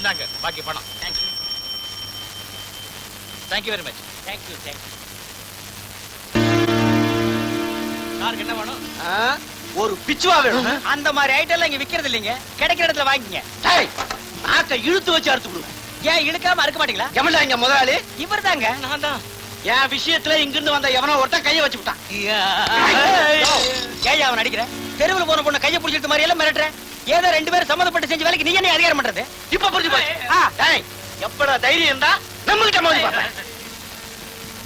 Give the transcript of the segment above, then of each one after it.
இந்தாங்க பாக்கி பணம். Thank you thank you very much thank you thank you சாருக்கு என்ன வேணும். ஒரு பிச்சுவா வேணும். அந்த மாதிரி ஐட்டம் இங்க விக்கிறது இல்லைங்க. கிடைக்கிற இடத்துல வாங்கிங்க. நாக்க இழுத்து வச்சு அறுத்து விடுவேன் ஏன் இழுக்காம அறுக்க மாட்டீங்களா? எவன்டா இங்க முதலாளி. இவர் தாங்க நான் தான். என் விஷயத்துல இங்கிருந்து வந்த எவனோ ஒருத்தன் கைய வச்சு விட்டான். ஏன் அவன் அடிக்கிற. தெருவில் போன பொண்ணு கையை பிடிச்சிருக்க மாதிரி எல்லாம் மிரட்டுற. ஏதோ ரெண்டு பேரும் சம்மந்தப்பட்டு செஞ்ச வேலைக்கு நீ என்ன அதிகாரம் பண்றது? இப்ப புரிஞ்சு போச்சு டேய், எப்படா தைரியம் இருந்தா நம்மள்கிட்ட மோதி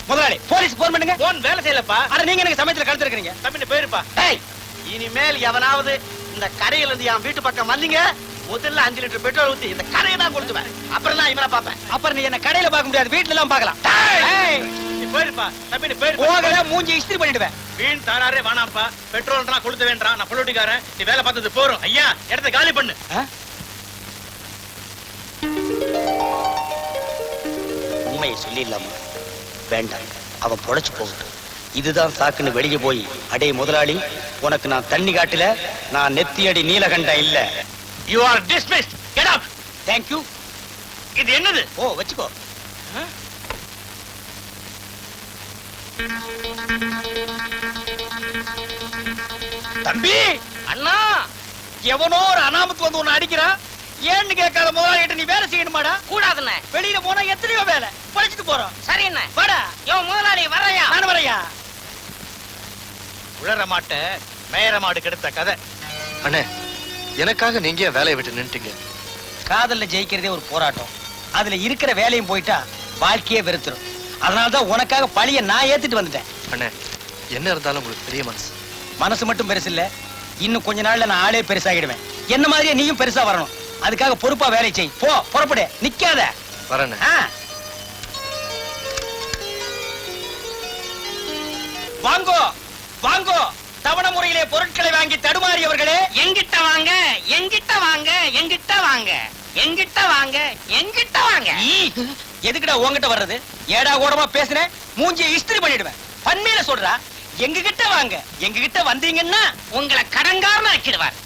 முதலாளி போலீஸ் போன் பண்ணுங்க போன் வேலை செய்யலப்பா. அட நீங்க எனக்கு சமயத்துல கழுத்து இருக்கிறீங்க தம்பிட்டு போயிருப்பா. டேய், இனிமேல் எவனாவது இந்த கடையில இருந்து என் வீட்டு பக்கம் வந்தீங்க முதல்ல அஞ்சு லிட்டர் பெட்ரோல் ஊத்தி இந்த கடையை தான் கொடுத்துவேன் அப்புறம் தான் இவனை பார்ப்பேன். அப்புறம் நீ என்ன கடையில பார்க்க முடியாது வீட்டுல எல்லாம் பார்க்கலாம் போயிருப்பா தம்பிட்டு போயிருப்பா போகல மூஞ்சி இஸ்திரி பண்ணிடுவேன். வீண் தாராரே வேணாம்ப்பா. பெட்ரோல்ன்றா கொளுத்த வேண்டாம் நான் பொழுட்டிக்காரன் நீ வேலை பார்த்தது போறோம். ஐயா இடத்த காலி பண்ணு. உண்மையை சொல்லிடலாமா? வேண்டாம். அவன் பொழைச்சு போகட்டும். இதுதான் சாக்குன்னு வெளியே போய் அடே முதலாளி உனக்கு நான் தண்ணி காட்டல நான் நெத்தியடி நீலகண்டம் இல்ல. You are dismissed get up thank you இது என்னது? ஓ வச்சுக்கோ. தம்பி! அண்ணா! எவனோ ஒரு அனாமத்து வந்து உன்னை அடிக்கிறான் ஏன்னு கேட்காத முதலாளிகிட்ட நீ வேலை செய்யணுமாடா? கூடாதுண்ணே. வெளியில போனா எத்தனையோ வேலை. பழிச்சிட்டு போறோம். சரிண்ணே. வாடா. யோ முதலாளி வரையா நான் வரையா உழற மாட்ட மேயற மாடு கெடுத்த கதை. அண்ணே எனக்காக நீங்க வேலையை விட்டு நின்னுட்டீங்க? காதல்ல ஜெயிக்கிறதே ஒரு போராட்டம். அதுல இருக்கிற வேலையும் போயிட்டா வாழ்க்கையே வெறுத்துரும். அதனாலதான் உனக்காக பழிய நான் ஏத்துட்டு வந்துட்டேன். அண்ணே என்ன இருந்தாலும் உங்களுக்கு பெரிய மனசு. மனசு மட்டும் பெருசு இல்ல. இன்னும் கொஞ்ச நாள்ல நான் ஆளே பெருசாகிடுவேன். என்ன மாதிரியே நீயும் பெருசா வரணும். அதுக்காக பொறுப்பா வேலை செய். போ புறப்படு. நிக்காத. வரேண்ணே. ஆ. வாங்கோ வாங்கோ. தவணை முறையிலே பொருட்களை வாங்கி தடுமாறியவர்களே. எங்கிட்ட வாங்க எங்கிட்ட வாங்க எங்கிட்ட வாங்க. எங்கிட்ட வாங்க எங்கிட்ட வாங்க. எதுக்குடா உன்கிட்ட வர்றது? ஏடா கூடமா பேசுனேன் மூஞ்சியை இஸ்திரி பண்ணிடுவேன். பன்மையில சொல்றா எங்க கிட்ட வாங்க. எங்க கிட்ட வந்தீங்கன்னா உங்களை கடங்காரன் ஆக்கிடுவார்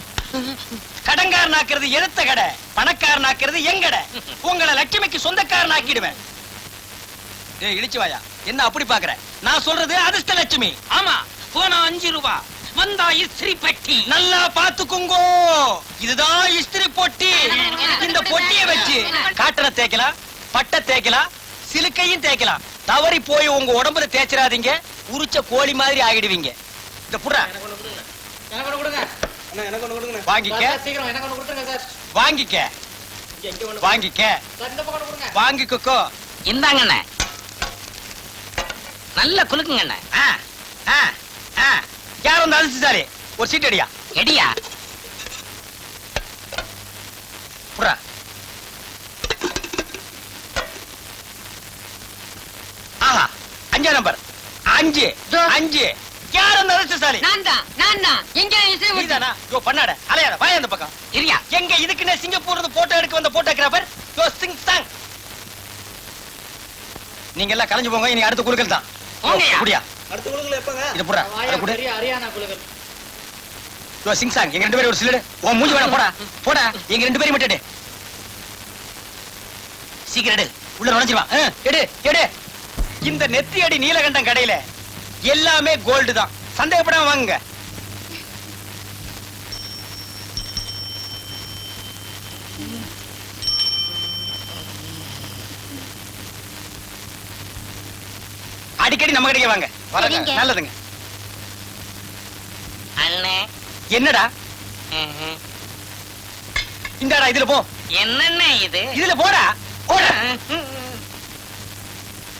கடங்காரனாக்குறது எதிர்த்த கடை பணக்காரனாக்குறது எங்கடை உங்களை லட்சுமிக்கு சொந்தக்காரன் ஆக்கிடுவேன் இழிச்சு வாயா. என்ன அப்படி பாக்குற? நான் சொல்றது அதிர்ஷ்ட லட்சுமி. ஆமா போனா அஞ்சு ரூபா. வந்தா இஸ்திரி பெட்டி. நல்லா பாத்துக்குங்கோ இதுதான் இஸ்திரி பொட்டி. இந்த பொட்டியை வச்சு காட்டனை தேய்க்கலாம் பட்டை தேய்க்கலாம் சிலுக்கையும் தேய்க்கலாம். தவறி போய் உங்க உடம்புல தேய்ச்சிடாதீங்க. உரிச்ச கோழி மாதிரி ஆகிடுவீங்க. இந்த புறா வாங்கிக்க. வாங்கிக்க. வாங்கிக்க. வாங்கிக்கோ இந்தாங்கண்ணே. நல்ல குலுக்குங்கண்ணே. ஆ, ஆ, ஆ. யார் வந்து ஒரு சீட் அடியா. எடியா. புறா ஆஹா அஞ்சா நம்பர் அஞ்சு அஞ்சு. யார் அந்த அதிர்ஷ்டசாலி நான் தான் நான் தான். எங்க பெட்டி? நீதானா? யோ பண்ணாட அலையாத. வாய அந்த பக்கம். இரியா எங்க இதுக்குன்னே சிங்கப்பூர்ல இருந்து போட்டோ எடுக்க வந்த போட்டோகிராஃபர் யோ சிங் சாங். நீங்க எல்லாம் கலைஞ்சு போங்க. இனி அடுத்த குழுக்கள் தான். அடுத்த குழுக்கள் எப்பங்க இது புறா அதை குடு. யோ சிங் சாங் எங்க ரெண்டு பேரும் ஒரு சிலடு உன் மூஞ்சி வேணா போடா. போடா. எங்க ரெண்டு பேரும் மட்டும் சீக்கிரம் எடு. உள்ள நுழைஞ்சிருவான் எடு எடு. இந்த நெத்தி அடி நீலகண்டம் கடையில எல்லாமே கோல்டு தான். சந்தேகப்படாம வாங்குங்க. அடிக்கடி நம்ம கடைக்கு வாங்க. வரங்க. நல்லதுங்க. அண்ணே. என்னடா. இந்தாடா இதுல போ. என்னண்ணே இது? இதுல போடா. போடா.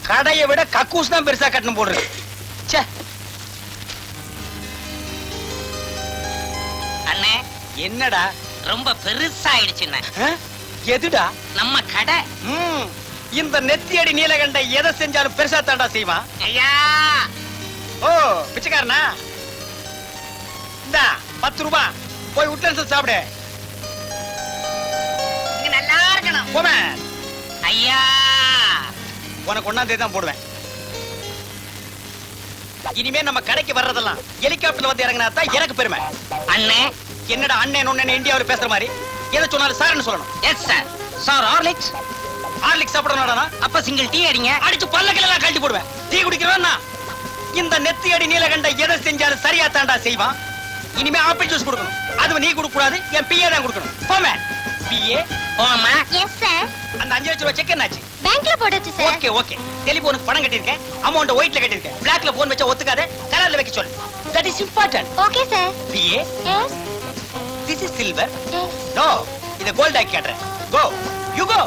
கடையை விட கக்கூஸ் தான் பெருசா கட்டணும் போடுறது. அண்ணே. என்னடா? ரொம்ப பெருசாயிடுச்சுண்ணே. ஆ? எதுடா? நம்ம கடை. இந்த நெத்தியடி நீலகண்ட எதை செஞ்சாலும் பெருசா தாண்டா செய்வான். ஐயா. ஓ பிச்சைக்காரனா? இந்தா பத்து ரூபா. போய் உட்லன்ஸ் சாப்பிடு. இங்க நல்லா இருக்கணும். போமே. ஐயா. உனக்கு ஒண்ணாம் தேதி தான் போடுவேன். இனிமே நம்ம கடைக்கு வர்றதெல்லாம் ஹெலிகாப்டர்ல வந்து இறங்கினா தான் எனக்கு பெருமை. அண்ணே. என்னடா அண்ணன் ஒண்ணு இந்தியாவுல பேசுற மாதிரி? எதை சொன்னாலும் சார்னு சொல்லணும். Yes sir. Sir Horlicks. Horlicks சாப்பிடணும்டா அப்ப சிங்கிள் டீ அடிங்க. அடிச்சு பல்லக்கிலாம் கழட்டி போடுவேன். டீ குடிக்கிறவன். இந்த நெத்தி அடி நீலகண்ட எதை செஞ்சாலும் சரியா தாண்டா செய்வான். இனிமே ஆப்பிள் ஜூஸ் கொடுக்கணும். அது நீ கொடுக்க கூடாது என் பிஏ தான் கொடுக்கணும். போமே பிஏ போமா எஸ் சார் அந்த அஞ்சு லட்சம் ரூபாய் செக் என்னாச்சு? பேங்க்ல போட்டாச்சு சார் ஓகே ஓகே டெலிபோனுக்கு பணம் கட்டியிருக்கேன். அமௌண்ட் ஒயிட்ல கட்டியிருக்கேன். பிளாக்ல போன் வச்சா ஒத்துக்காத. கலர்ல வைக்க சொல்லு. That is important okay sir PA yes this is silver no இத கோல்ட் ஆக்கி காட்டுறேன். கோ யூ கோ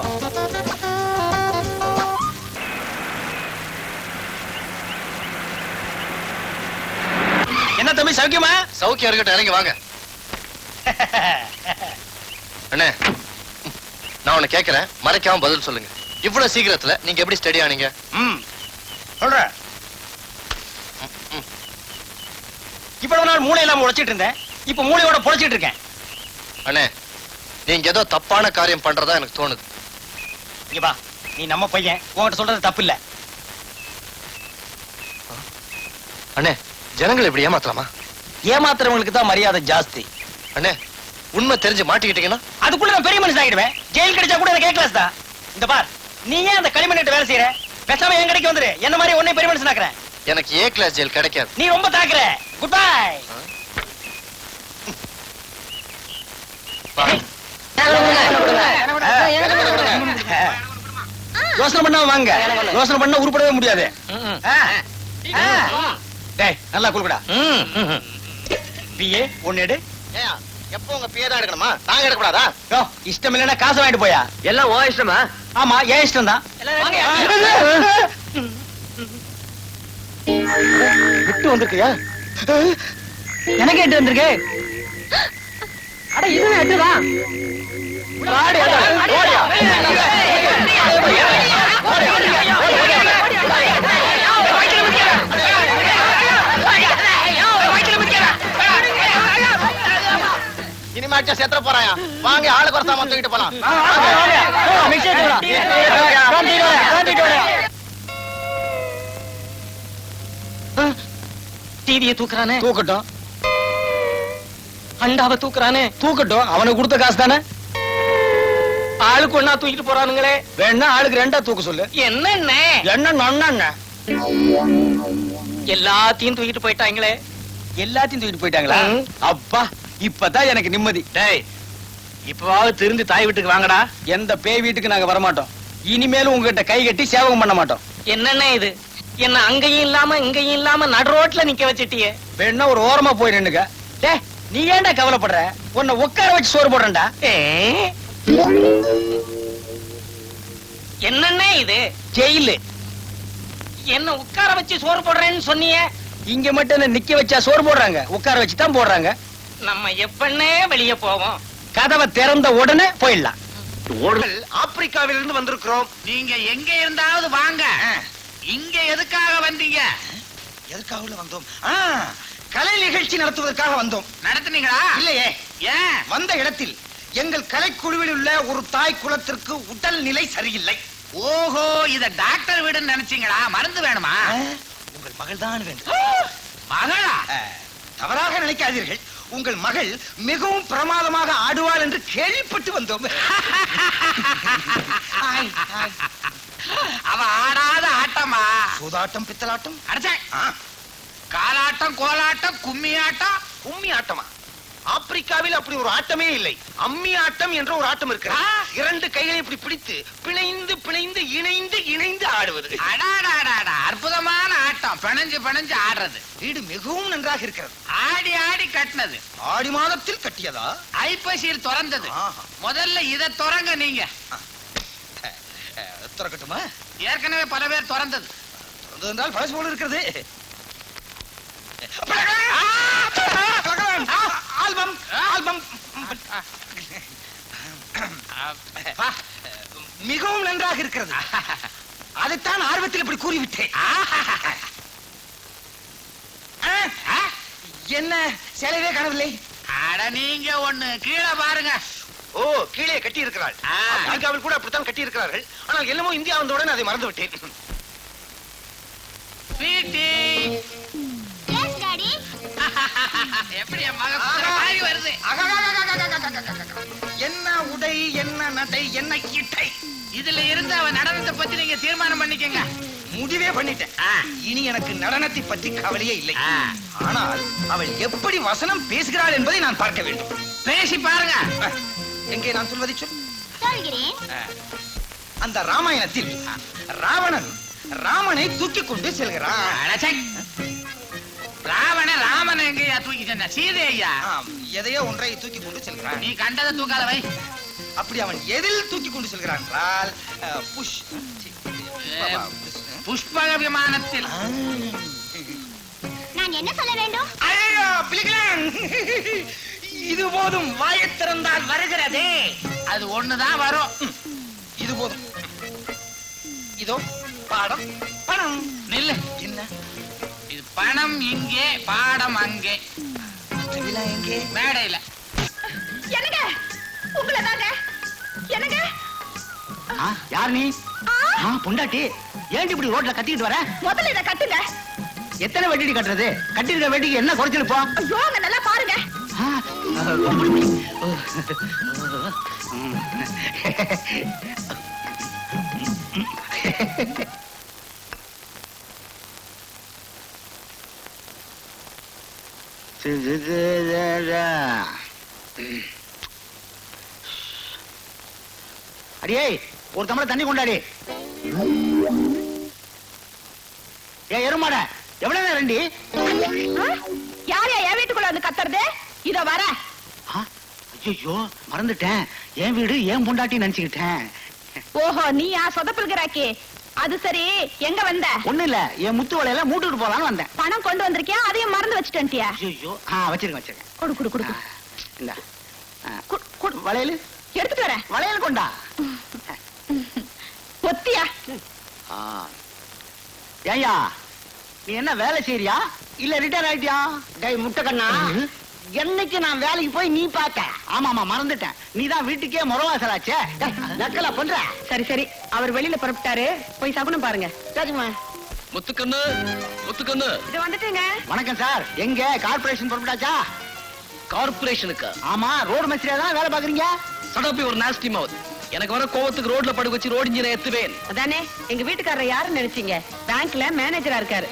என்ன தம்பி சௌக்கியமா? சௌக்கியம் இருக்கட்டும் இறங்கி வாங்க. அண்ணே நான் உன்னை கேக்குறேன் மறைக்காம பதில் சொல்லுங்க. இவ்வளவு சீக்கிரத்துல நீங்க எப்படி ஸ்டடி ஆனீங்க? ம் சொல்றேன் இவ்வளவு நாள் மூளை இல்லாம உழைச்சிட்டு இருந்தேன். இப்ப மூளையோட பொழைச்சிட்டு இருக்கேன். அண்ணே நீங்க ஏதோ தப்பான காரியம் பண்றதா எனக்கு தோணுது. இங்க வா. நீ நம்ம பையன். உன்கிட்ட சொல்றது தப்பு இல்ல. அண்ணே ஜனங்களை இப்படி ஏமாத்தலாமா? ஏமாத்துறவங்களுக்கு தான் மரியாதை ஜாஸ்தி. அண்ணே உண்மை தெரிஞ்சு மாட்டிக்கிட்டீங்கன்னா? அதுக்குள்ள நான் பெரிய மனுஷன் ஆகிடுவேன் ஜெயில் கிடைச்சா கூட எனக்கு கேட்கலாஸ் தான். இந்த பார் நீ ஏன் அந்த களிமண்ணிட்டு வேலை செய்யற? பேசாம என் கடைக்கு வந்துரு. என்ன மாதிரி உன்னை பெரிய மனுஷன் ஆக்குறேன் எனக்கு ஏ கிளாஸ் ஜெயில் கிடைக்காது. நீ ரொம்ப தாக்குற. குட் பை வா. யோசனை பண்ணாம வாங்க. யோசனை பண்ணா உருப்படவே முடியாது. டேய் நல்லா குளுக்கடா பிஏ ஒன்னு எடு எப்போ உங்க பிஏ தான் எடுக்கணுமா நாங்க எடுக்கக்கூடாதா யோ, இஷ்டம் இல்லைன்னா காசு வாங்கிட்டு போயா எல்லாம் ஓ இஷ்டமா ஆமா ஏன் இஷ்டம் தான் விட்டு வந்திருக்கியா எனக்கு எட்டு வந்திருக்கு அட இது எட்டுதான் இனிமாச்சும் செத்துற போறாயா வாங்க ஆளுக்கு ஒரு சாமான் தூக்கிட்டு போலாம் டிவியை தூக்குறானே தூக்கட்டும் அண்டாவை தூக்குறானே தூக்கட்டும் அவனுக்கு கொடுத்த காசு தானே ஆளுக்கு ஒன்னா தூக்கிட்டு போறானுங்களே வேணா ஆளுக்கு ரெண்டா தூக்க சொல்லு என்ன என்ன எல்லாத்தையும் தூக்கிட்டு போயிட்டாங்களே எல்லாத்தையும் தூக்கிட்டு போயிட்டாங்களா அப்பா இப்பதான் எனக்கு நிம்மதி. டேய் இப்பவாவது திருந்து தாய் வீட்டுக்கு வாங்கடா. எந்த பேய் வீட்டுக்கு நாங்க வரமாட்டோம். இனிமேலும் உங்ககிட்ட கை கட்டி சேவகம் பண்ண மாட்டோம். என்னென்ன இது? என்ன அங்கேயும் இல்லாம இங்கேயும் இல்லாம நடு ரோட்ல நிக்க வச்சிட்டியே. வேணா ஒரு ஓரமா போய் நின்னுக்க. டே நீ ஏன்டா கவலைப்படுற? உன்னை உட்கார வச்சு சோறு போடுறேன்டா. ஏ? என்னென்ன இது? ஜெயிலு. என்ன உட்கார வச்சு சோறு போடுறேன்னு சொன்னியே? இங்க மட்டும் என்ன நிக்க வச்சா சோறு போடுறாங்க? உட்கார வச்சு தான் போடுறாங்க. நம்ம எப்பன்னே வெளிய போவோம். கதவை திறந்த உடனே போயிடலாம். ஆப்பிரிக்காவிலிருந்து வந்திருக்கிறோம். நீங்க எங்க இருந்தாவது வாங்க. இங்க எதுக்காக வந்தீங்க? எதுக்காக வந்தோம்? ஆ, கலை நிகழ்ச்சி நடத்துவதற்காக வந்தோம். நடத்துனீங்களா? இல்லையே. ஏன் வந்த இடத்தில் எங்கள் கலைக்குழுவில் உள்ள ஒரு தாய் குலத்திற்கு உடல் நிலை சரியில்லை. ஓஹோ இத டாக்டர் வீடுன்னு நினைச்சீங்களா? மருந்து வேணுமா? உங்கள் மகள் தான் வேண்டும் மகளா? தவறாக நினைக்காதீர்கள். உங்கள் மகள் மிகவும் பிரமாதமாக ஆடுவாள் என்று கேள்விப்பட்டு வந்தோம். அவ ஆடாத ஆட்டமா? சூதாட்டம் பித்தலாட்டம்? அடைச்சே. ஆ, காலாட்டம் கோலாட்டம் கும்மி ஆட்டம் கும்மி ஆட்டமா ஆப்பிரிக்காவில் அப்படி ஒரு ஆட்டமே இல்லை. அம்மி ஆட்டம் என்ற ஒரு ஆட்டம் இருக்கிறது. ஆ. இரண்டு கைகளை இப்படி பிடித்து பிணைந்து பிணைந்து இணைந்து இணைந்து ஆடுவது. அற்புதமான ஆட்டம். பிணைஞ்சு பிணைஞ்சு ஆடுறது. வீடு மிகவும் நன்றாக இருக்கிறது. ஆடி ஆடி கட்டினது. ஆடி மாதத்தில் கட்டியதா? ஐப்பசியில் திறந்தது. முதல்ல இத திறங்க நீங்க. திறக்கட்டுமா? ஏற்கனவே பல பேர் திறந்தது. திறந்தது என்றால் பழசு போல இருக்கிறது. Album album. மிகவும் நன்றாக இருக்கிறது. அதைத்தான் ஆர்வத்தில் இப்படி கூறிவிட்டேன். என்ன? சேலையே காணவில்லை. அட நீங்க ஒண்ணு கீழே பாருங்க. ஓ கீழே கட்டி இருக்கிறாள். அமெரிக்காவில் கூட அப்படித்தான் கட்டி இருக்கிறார்கள் ஆனால் என்னமோ இந்தியா வந்தவுடன் அதை மறந்து விட்டேன் ஸ்வீட்டி. எஸ் டாடி எப்படி என் மகன்? என்ன உடை என்ன நடை என்ன இட்டை இதுல இருந்து அவன் நடனத்தை பத்தி நீங்க தீர்மானம் பண்ணிக்கங்க. முடிவே பண்ணிட்டேன். இனி எனக்கு நடனத்தை பற்றி கவலையே இல்லை. ஆனால் அவள் எப்படி வசனம் பேசுகிறாள் என்பதை நான் பார்க்க வேண்டும். பேசி பாருங்க. எங்கே நான் சொல்வதை சொல். சொல்கிறேன். அந்த ராமாயணத்தில் ராவணன் ராமனை தூக்கி கொண்டு செல்கிறான். ராவண ராமன் எங்கயா தூக்கி சென்ற எதையோ ஒன்றை தூக்கி கொண்டு செல்கிறான். நீ கண்டதை தூக்காத வை. அப்படி அவன் எதில் தூக்கி கொண்டு செல்கிறான் என்றால் அஹ், புஷ். சி, பாபா, புஷ். புஷ்பக விமானத்தில் ஆ. நான் என்ன சொல்ல வேண்டும்? ஐயோ, பிலிகளான். இது போதும் திறந்தால் வருகிறதே. அது ஒண்ணுதான் வரும். இது போதும். இதோ பாடம். பணம். பணம் இங்கே பாடம் அங்கே. எங்கே? மேடையில. என்னங்க? உங்களை தாங்க. என்னங்க? யார் நீ? ஆ, பொண்டாட்டி. ஏன்டி இப்படி ரோட்ல கத்திக்கிட்டு வர? முதல்ல இதை கட்டுங்க. எத்தனை வெட்டிடி கட்டுறது? கட்டிருக்க வெட்டிக்கு என்ன குறைச்சிருப்பா ஐயோ அங்க நல்லா பாருங்க. அடியே ஒரு தமிழ தண்ணி கொண்டாடி. ஏ எருமாட எவ்வளவு நேரம் ரெண்டி? ஆ? யார் என் வீட்டுக்குள்ள வந்து கத்துறது? இதோ வர. ஐயோ மறந்துட்டேன். என் வீடு ஏன் பொண்டாட்டி நினைச்சுக்கிட்டேன். ஓஹோ நீ யா சொதப்பல்கிறாக்கி அது சரி. எங்க வந்த? ஒண்ணு இல்ல. என் முத்து வலையில மூட்டுட்டு போலான்னு வந்தேன். பணம் கொண்டு வந்திருக்கியா? அதையும் மறந்து வச்சுட்டேன்ட்டியா. ஐயோ ஆ வச்சிருக்கேன் வச்சிருக்கேன் கொடு கொடு கொடு இந்த. கொடு, கொடு. வளையல். எடுத்துட்டு வரேன். வளையல் கொண்டா? ஒத்தியா ஆ. ஏய்யா நீ என்ன வேலை செய்யறியா இல்ல ரிட்டையர் ஆயிட்டியா? டேய் முட்டை கண்ணா. என்னைக்கு நான் வேலைக்கு போய் நீ பார்த்த ஆமா ஆமா மறந்துட்டேன். நீ தான் வீட்டுக்கே முறவாசலாச்சே நக்கலா பண்ற? சரி சரி. அவர் வெளியில புறப்பட்டாரு. போய் சகுனம் பாருங்க. சரிம்மா முத்துக்கண்ணு முத்துக்கண்ணு. இது வந்துட்டுங்க. வணக்கம் சார். எங்க? கார்பரேஷன் புறப்பட்டாச்சா? கார்பரேஷனுக்கு ஆமா ரோடு மசிரியா தான் வேலை பாக்குறீங்க சடப்பி ஒரு நாஸ்டி மவுத் எனக்கு வர கோவத்துக்கு ரோட்ல படுக்க வச்சு ரோடு இன்ஜினை எத்துவேன். அதானே எங்க வீட்டுக்காரர் யாருன்னு நினைச்சீங்க? பேங்க்ல மேனேஜரா இருக்காரு.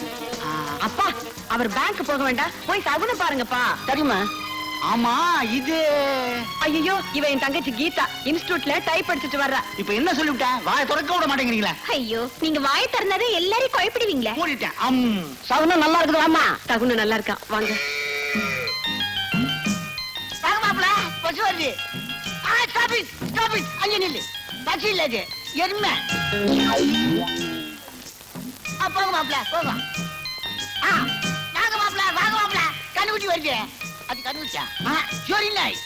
அப்பா அவர் பேங்க் போக வேண்டாம். போய் சகுனம் பாருங்கப்பா. சரிம்மா. ஆமா இது. ஐயோ இவ என் தங்கச்சி கீதா. இன்ஸ்டிடியூட்ல டைப் படிச்சுட்டு வர்றா. இப்ப என்ன சொல்லிவிட்டேன் வாயை திறக்க விட மாட்டேங்கிறீங்களா? ஐயோ நீங்க வாய் திறந்தாதே எல்லாரையும் குழப்பிடுவீங்களே மூடிட்டேன் அம். சவுனம் நல்லா இருக்குது? வாமா சகுனம் நல்லா இருக்கா? வாங்க. வாங்க மாப்பிள பஸ் வருது. ஆ ஸ்டாப் இட் ஸ்டாப் இட் அங்க நில்லு. பஸ் இல்ல இது எருமை போங்க மாப்பிள போங்க. ஆ. வருது அது ஆ சோரி நாய்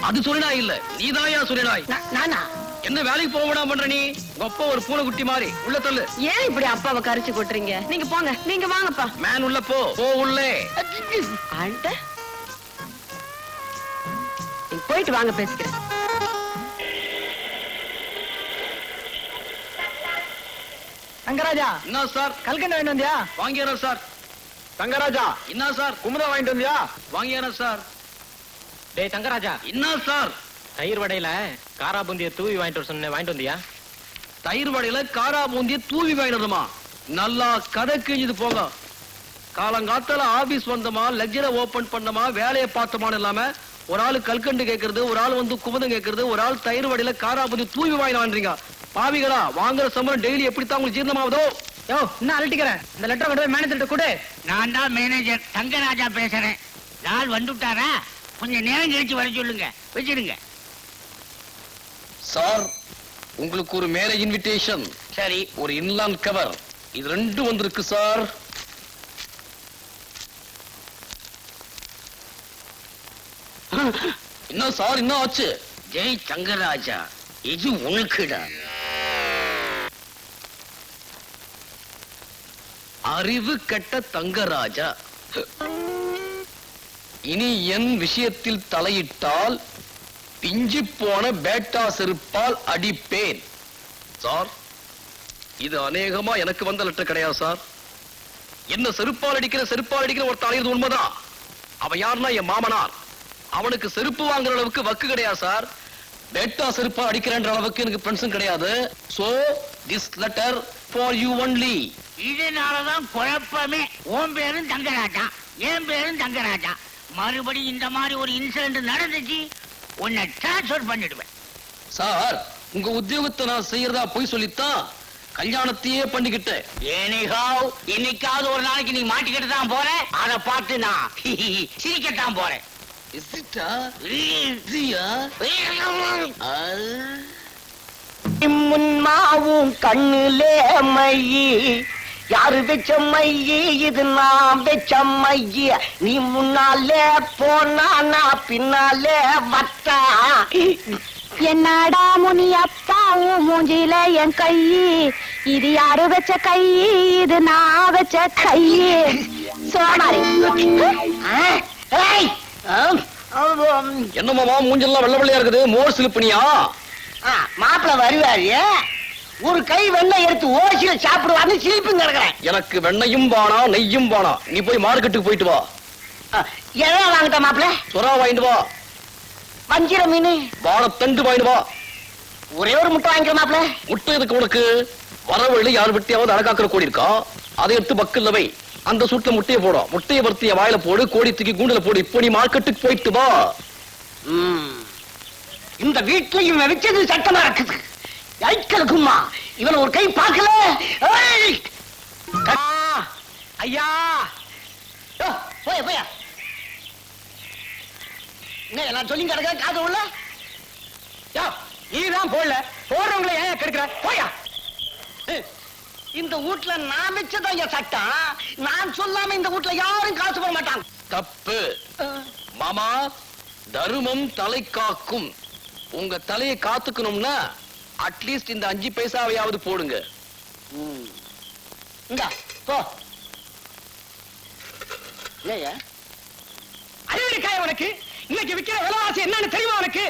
அது சொல்லினாய் இல்ல. நீதாயா நா- நானா? என்ன வேலைக்கு போக விடாம பண்ற நீ? அப்பா ஒரு பூனைக்குட்டி மாதிரி. உள்ள தள்ளு. ஏன் இப்படி அப்பாவை கரிச்சு கொட்டுறீங்க? நீங்க போங்க. நீங்க வாங்கப்பா. மேன் உள்ள போ. போ உள்ளே. ஆண்ட? போயிட்டு வாங்க பேசிக்கிறேன். தங்கராஜா. என்ன சார்? கல்கண்டு வாங்கிட்டு வந்தியா? வாங்கியாரன் சார்? தங்கராஜா. என்ன சார்? குமுதா வாங்கிட்டு வந்தியா? வாங்கியாரன் சார்? டேய் தங்கராஜா. என்ன சார்? தயிர் வடையில காரா பூந்திய தூவி வாங்கிட்டு வர சொன்ன வாங்கிட்டு வந்தியா? தயிர் வடையில காரா பூந்திய தூவி வாங்கிடுமா நல்லா கதை கிழிஞ்சது போங்க. காலங்காத்தால ஆபீஸ் வந்தோமா லெக்சரை ஓபன் பண்ணோமா வேலையை பார்த்தோமான்னு இல்லாம ஒரு ஆளு கல்கண்டு கேக்குறது ஒரு ஆள் வந்து குமுதம் கேக்குறது ஒரு ஆள் தயிர் வடையில காரா பூந்தி தூவி வாங்கினான்றீங்க பாவிகளா வாங்குற சம்பளம் டெய்லி எப்படித்தான் உங்களுக்கு ஜீரணமாவதோ யோ என்ன அழட்டிக்கிறேன் இந்த லெட்டர் கொண்டு போய் மேனேஜர்கிட்ட கொடு. நான் தான் மேனேஜர் தங்கராஜா பேசுறேன். நாள் வந்துட்டாரா? கொஞ்சம் நேரம் கழிச்சு வர சொல்லுங்க. வச்சிடுங்க சார் உங்களுக்கு ஒரு மேரேஜ் இன்விடேஷன் சரி. ஒரு இன்லாண்ட் கவர் இது ரெண்டும் வந்திருக்கு சார். என்ன சார் என்ன ஆச்சு? ஜெய் தங்கராஜா இது உனக்குடா. அறிவு கெட்ட தங்கராஜா. இனி என் விஷயத்தில் தலையிட்டால் பிஞ்சு போன பேட்டா செருப்பால் அடிப்பேன். சார் இது அநேகமா எனக்கு வந்த லெட்டர் கிடையாது சார். என்ன செருப்பால் அடிக்கிற செருப்பால் அடிக்கிற ஒரு அலையிறது உண்மைதான். அவன் யாருன்னா என் மாமனார். அவனுக்கு செருப்பு வாங்குற அளவுக்கு வக்கு கிடையாது சார். பெட்டா செருப்பா அடிக்கிறன்ற அளவுக்கு எனக்கு ஃப்ரெண்ட்ஸும் கிடையாது. So this letter for you only இதனாலதான் குழப்பமே. உன் பேரும் தங்கராஜா என் பேரும் தங்கராஜா. மறுபடியும் இந்த மாதிரி ஒரு இன்சிடென்ட் நடந்துச்சு உன்னை டிரான்ஸ்ஃபர் பண்ணிடுவேன். சார் உங்க உத்தியோகத்தை நான் செய்யறதா போய் சொல்லித்தான் கல்யாணத்தையே பண்ணிக்கிட்டேன். ஏனிகாவ் இன்னைக்காவது ஒரு நாளைக்கு நீ மாட்டிக்கிட்டு தான் போற. அதை பார்த்து நான் சிரிக்கத்தான் போறேன். முன்மாவும் கண்ணுலே மையி. யாரு வெச்ச மையி இது நான் வெச்ச மையி நீ முன்னாலே போனா நான் பின்னாலே வத்தா என்னடா முனியப்பா உன் மூஞ்சில என் கை இது யாரு வச்ச கை இது நான் வச்ச கை சோமாரி. என்ன மாமா மூஞ்செல்லாம் வெள்ள வெள்ளையா இருக்குது? மோர் சிலுப்பனியா? ஆ, மாப்பிள வருவாரு. ஒரு கை வெண்ணெய் எடுத்து ஓசியில சாப்பிடுவான்னு சிரிப்புங்க இருக்கிறேன் எனக்கு வெண்ணையும் பானா நெய்யும் பானா நீ போய் மார்க்கெட்டுக்கு போயிட்டு வா. எதை வாங்கிட்ட மாப்பிள? சுறா வாங்கிட்டு வா. வஞ்சிர மீன். வாழைத்தண்டு வாங்கிட்டு வா. ஒரே ஒரு முட்டை வாங்கிக்கிற மாப்பிள. முட்டை எதுக்கு உனக்கு? வரவழி யார் வெட்டியாவது அடக்காக்கிற கோடி இருக்கா? அதை எடுத்து பக்கல்ல வை அந்த சூட்ல முட்டையை போடும் முட்டையை வறுத்திய வாயில போடு கோடி தூக்கி கூண்டுல போடு. இப்போ நீ மார்க்கெட்டுக்கு போயிட்டு வா. இந்த வீட்டுல வச்சது சட்டமா இருக்குது. ஐக்கலுக்குமா இவன் ஒரு கை பார்க்கல. ஐயா! யோ, போயா போயா. என்ன எல்லாம் சொல்லி கிடக்க காது உள்ள? நீதான் போடல. போறவங்களை ஏன் கெடுக்கிற? போயா. இந்த வீட்ல நான் வச்சதான் ஐயா சட்டம் நான் சொல்லாம இந்த வீட்ல யாரும் காசு போட மாட்டாங்க. தப்பு. மாமா தருமம் தலை காக்கும். உங்க தலையை காத்துக்கணும்னா அட்லீஸ்ட் இந்த அஞ்சு பைசாவையாவது போடுங்க. இங்க போ. இல்லையா அறிவிக்காய உனக்கு இன்னைக்கு விக்கிற விலைவாசி என்னன்னு தெரியுமா உனக்கு?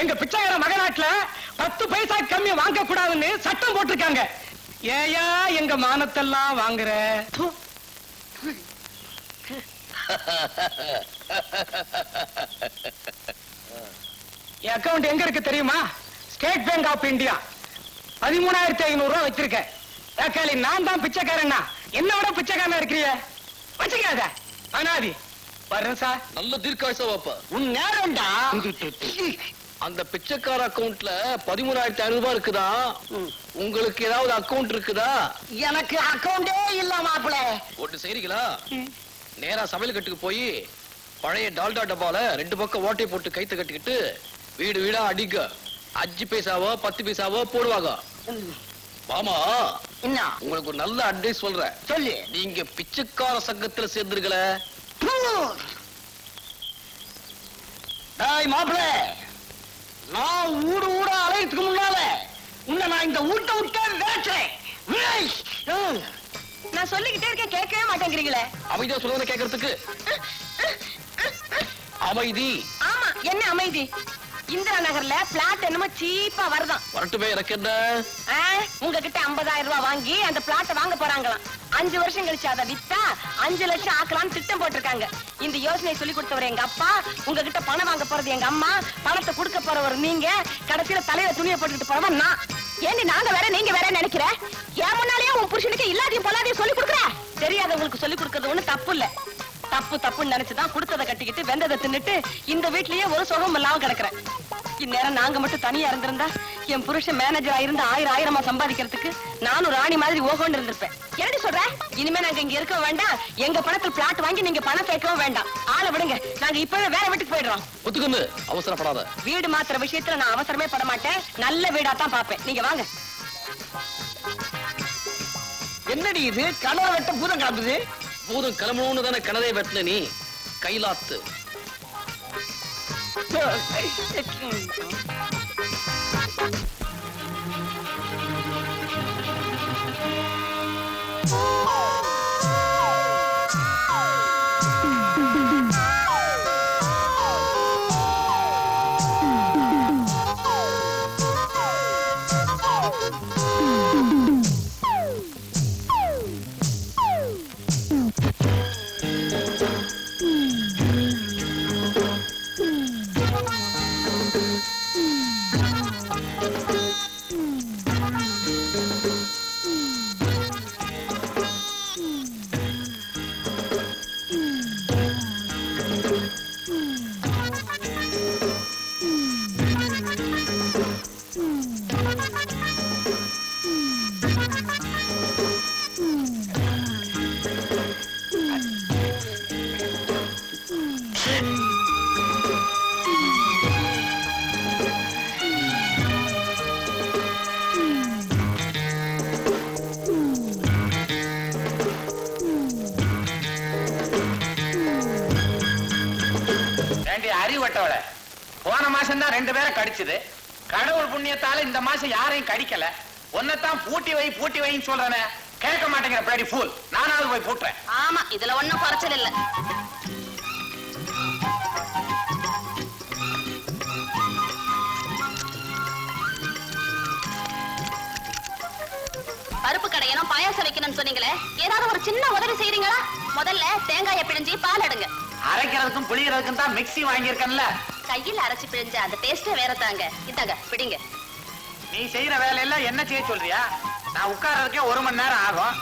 எங்க பிச்சைக்கார மகநாட்டுல பத்து பைசா கம்மி வாங்க கூடாதுன்னு சட்டம் போட்டிருக்காங்க. ஏயா எங்க மானத்தெல்லாம் வாங்குற. என் அக்கவுண்ட் எங்க இருக்கு தெரியுமா? ஸ்டேட் பேங்க் ஆஃப் இந்தியா பதிமூணாயிரத்தி ஐநூறு ரூபாய் வச்சிருக்கேன். ஏக்காளி நான் தான் பிச்சைக்காரன்னா. என்னோட பிச்சைக்காரனா இருக்கிறிய? வச்சுக்காத. அனாதி வர்றேன் சார். நல்ல தீர்க்காயசா வாப்பா. உன் நேரம்டா. அந்த பிச்சைக்கார அக்கவுண்ட்ல பதிமூணாயிரத்தி ஐநூறு ரூபாய் இருக்குதா உங்களுக்கு ஏதாவது அக்கவுண்ட் இருக்குதா? எனக்கு அக்கவுண்டே இல்ல மாப்பிள. ஒன்று செய்றீங்களா? நேரா சமையல் கட்டுக்கு போய் பழைய டால்டா டப்பால ரெண்டு பக்கம் ஓட்டை போட்டு கைத்து கட்டிக்கிட்டு வீடு வீடா அடிக்க அஞ்சு பைசாவோ பத்து பைசாவோ போடுவாங்க. மாமா என்ன? உங்களுக்கு ஒரு நல்ல அட்வைஸ் சொல்றேன். சொல்லு. நீங்க பிச்சைக்கார சங்கத்துல சேர்ந்துருக்கல. டேய் மாப்பிள. நான் ஊடு ஊட அலையத்துக்கு முன்னால உன்னை நான் இந்த ஊட்ட விட்டே வேற்றேன் நான் சொல்லிக்கிட்டே இருக்கேன் கேட்கவே மாட்டேங்கிறீங்களே. அமைதியா சொல்றத கேக்குறதுக்கு அமைதி. ஆமா என்ன அமைதி? இந்திரா நகர்ல பிளாட் என்னமோ சீப்பா வருதாம் வரட்டுமே எனக்கு என்ன? உங்ககிட்ட 50000 ரூபாய் வாங்கி அந்த பிளாட்ட வாங்க போறாங்களாம். அஞ்சு வருஷம் கழிச்சு அதை வித்தா அஞ்சு லட்சம் ஆக்கலாம்னு திட்டம் போட்டிருக்காங்க. இந்த யோசனை சொல்லி கொடுத்தவர் எங்க அப்பா உங்ககிட்ட பணம் வாங்க போறது எங்க அம்மா பணத்தை கொடுக்க போறவர் நீங்க கடைசியில தலையில துணியை போட்டுக்கிட்டு போறவன் நான். ஏண்டி நாங்க வேற நீங்க வேற நினைக்கிற? என் முன்னாலேயே உன் புருஷனுக்கு இல்லாதையும் பொல்லாதையும் சொல்லி கொடுக்குற? தெரியாதவங்களுக்கு சொல்லி கொடுக்கறது ஒண்ணு தப்பு இல்ல. தப்பு தப்புன்னு நினைச்சுதான் கொடுத்ததை கட்டிக்கிட்டு வெந்ததை தின்னுட்டு இந்த வீட்லயே ஒரு சுகம் இல்லாம கிடக்குறேன். இந்நேரம் நாங்க மட்டும் தனியா இருந்திருந்தா என் புருஷன் மேனேஜரா இருந்து ஆயிரம் ஆயிரமா சம்பாதிக்கிறதுக்கு நானும் ராணி மாதிரி ஓகோன்னு இருந்திருப்பேன். என்னடி சொல்ற? இனிமே நாங்க இங்க இருக்க வேண்டாம். எங்க பணத்தில் பிளாட் வாங்கி நீங்க பணம் சேர்க்கவும் வேண்டாம். ஆளை விடுங்க. நாங்க இப்பவே வேற வீட்டுக்கு போயிடுறோம். ஒத்துக்கன்னு அவசரப்படாத. வீடு மாத்துற விஷயத்துல நான் அவசரமே பட மாட்டேன். நல்ல வீடா தான் பாப்பேன் நீங்க வாங்க. என்னடி இது? கனவு வெட்ட பூதம் கிளம்புது? பூதம் கிளம்பணும்னு தானே கனதை வெட்டின நீ? கைலாத்து. தான் கடிச்சது கடவுள் புண்ணியத்தால இந்த மாசம் யாரையும் கடிக்கல. உன்னைத்தான் பூட்டி வை பூட்டி வைன்னு சொல்றேனே. கேட்க மாட்டேங்கிற பிளடி ஃபூல் நானாவது போய் பூட்டுறேன். ஆமா இதுல ஒண்ணும் குறைச்சல் இல்ல. பருப்பு கடையணும் பாயாசம் வைக்கணும்னு சொன்னீங்களே. ஏதாவது ஒரு சின்ன உதவி செய்றீங்களா? முதல்ல தேங்காயை பிழிஞ்சு பால் எடுங்க. அரைக்கிறதுக்கும் புளியறதுக்கும் தான் மிக்ஸி வாங்கியிருக்கேன்ல. கையில் அரைச்சு பிழிஞ்ச அந்த டேஸ்டே வேற தாங்க. இந்தாங்க பிடிங்க. நீ செய்யற வேலையெல்லாம் என்ன செய்ய சொல்றியா? நான் உட்கார்றதுக்கே ஒரு மணி நேரம் ஆகும்.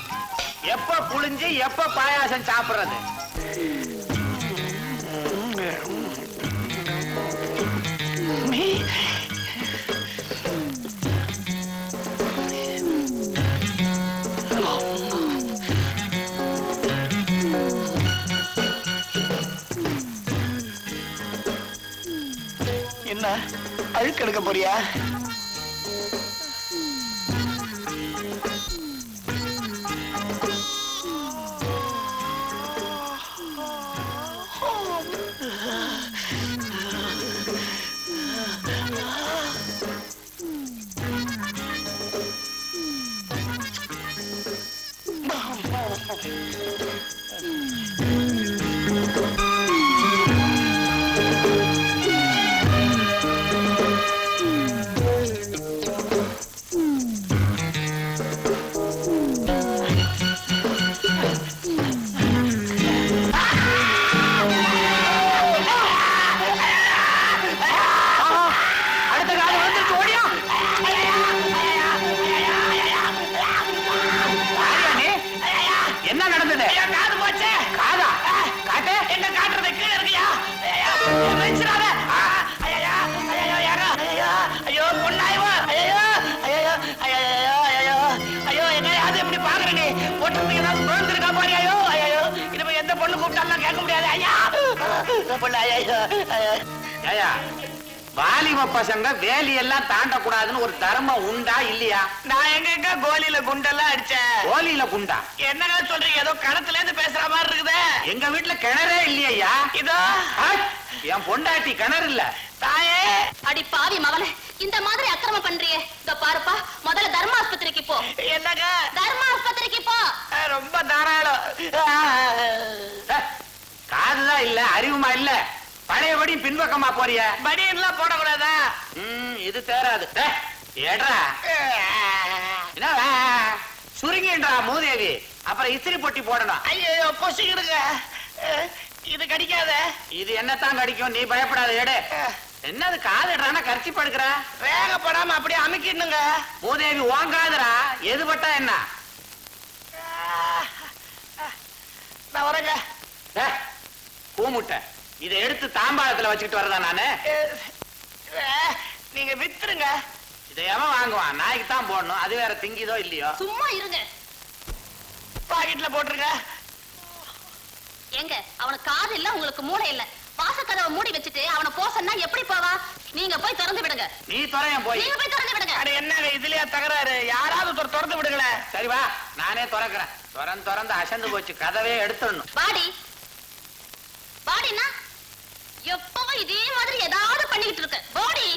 எப்ப புளிஞ்சு எப்ப பாயாசம் சாப்பிடுறது? அழுக்கு எடுக்க போறியா? பசங்க வேலி எல்லாம் தாண்டக்கூடாதுன்னு ஒரு தர்மம் உண்டா இல்லையா? நான் எங்க கோலியில குண்டெல்லாம் அடிச்சேன்? கோலியில குண்டா? என்னங்க சொல்றீங்க? ஏதோ கணத்துல இருந்து பேசுற மாதிரி இருக்குதே. எங்க வீட்டுல கிணறே இல்லையா இதோ. என் பொண்டாட்டி கிணறு இல்ல. தாயே. அடி பாவி மவனே இந்த மாதிரி அக்கிரமம் பண்றியே. இதோ பாருப்பா முதல்ல தர்ம ஆஸ்பத்திரிக்கு போ. என்னங்க? தர்ம ஆஸ்பத்திரிக்கு போ. ரொம்ப தாராளம். காதுதான் இல்ல அறிவுமா இல்ல? பழையபடி பின்பக்கமா போறிய? பனியன்லாம் போடக்கூடாதா? ம், இது தேராது ஏ, ஏட்ரா என்ன வே? சுருங்கின்றா மூதேவி. அப்புறம் இஸ்திரி பொட்டி போடணும். ஐயோ பொசிக்கிடுங்க. இது கடிக்காத. இது என்னத்தான் கடிக்கும்? நீ பயப்படாத எடு என்னது காதுடுறானா கரிச்சி படுக்கிற? வேகப்படாம அப்படியே அமுக்கிடணுங்க. மூதேவி வாங்காதடா எது பட்டா என்ன? நான் வரேங்க. கூமுட்டை. இதை எடுத்து தாம்பாளத்துல வச்சுக்கிட்டு வரதா நானு? நீங்க வித்துருங்க. இதை எவன் வாங்குவான்? நாய்க்கு தான் போடணும். அது வேற திங்கிதோ இல்லையோ? சும்மா இருங்க. பாக்கெட்ல போட்டுருங்க. ஏங்க அவனுக்கு காது இல்ல உங்களுக்கு மூளை இல்ல. வாசக்கதவை மூடி வச்சுட்டு அவனை போ சொன்னா எப்படி போவான் நீங்க போய் திறந்து விடுங்க. நீ துறையன் போய். நீங்க போய் திறந்து விடுங்க. அட என்னங்க இதுலயா தகராறு? யாராவது திறந்து விடுங்களேன் சரி வா நானே திறக்கிறேன். திறந்து திறந்து அசந்து போச்சு. கதவே எடுத்துடணும். பாடி பாடினா எப்பவும் இதே மாதிரி ஏதாவது பண்ணிக்கிட்டு இருக்க. போடி.